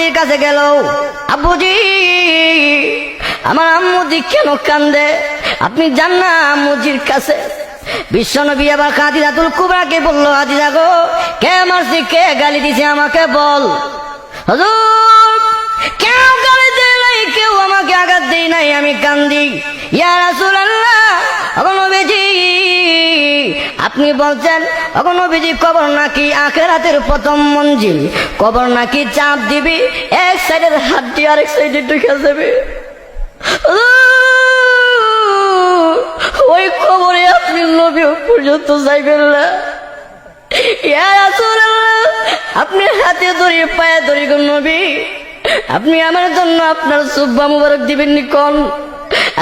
আব্বুজির কাছে গেল। আব্বুজি, আমার আম্মুজি কেন কান্দে? আপনি যান না আম্মুজির কাছে? বিশ্বনবী আবার কুবরাকে কে মারছি কে গালি দিছে আমাকে বল? হুজুর, কেউ গালি নাই, কেউ আমাকে আঘাত দেয় নাই, আমি কান্দি। ইয়া রাসূলুল্লাহ ওগো নবীজি আপনি বলছেন ওগো নবীজি, কবর নাকি আখেরাতের প্রথম মঞ্জিল? কবর নাকি চাপ দিবি? এক সাইডের হাড্ডি, আরেক সাইডে ঢুকে যাবে। ওই খবরে আপনি নবী পর্যন্ত যাইবেন না। আপনি হাতে ধরি, পায়ে ধরি গো নবী। আপনি আমার জন্য আপনার সুব্বা মুবারক দিবেন নি কোন?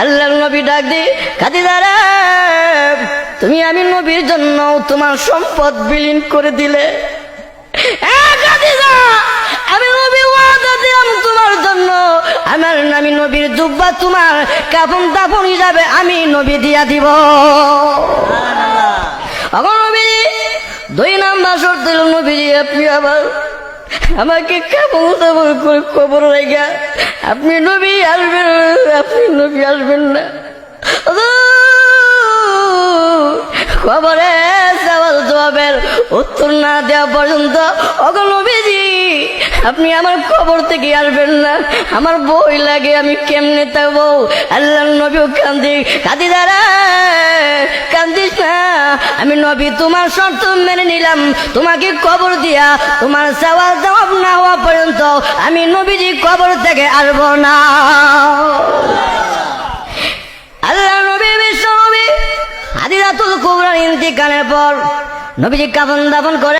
আল্লাহ নবী ডাক দি খাদিজারা তুমি আমি নবীর জন্য তোমার সম্পদ বিলীন করে দিলে। আমি নবী ওয়াদা দিলাম তোমার জন্য। আমার আমি নবীর জুব্বা তোমার কাফন দাফন হিসাবে আমি নবী দিয়া দিব। আমার নবী দুই নাম্বার শর্ত নবীজি আপনি আবার আমাকে কাপড় দাবর করে খবর রেখা। আপনি নবী আসবেন আপনি নবী আসবেন না। খবরে সওয়াল জবাবের উত্তর না দেওয়া পর্যন্ত অগো নবীজি, আপনি আমার খবর থেকে আসবেন না। আমার বই লাগে, আমি কেমনে থাকব? আল্লাহ নবী কান্দি, কাঁদি দাঁড়া, কান্দিস না। আমি নবী, তোমার শর্ত মেনে নিলাম। তোমাকে কবর দিয়া তোমার সওয়াল জবাব না হওয়া পর্যন্ত আমি নবীজি কবর থেকে আসব না। হাদিরাতুল কুবরার ইন্তিকালের পর নবীজি কাফন দাফন করে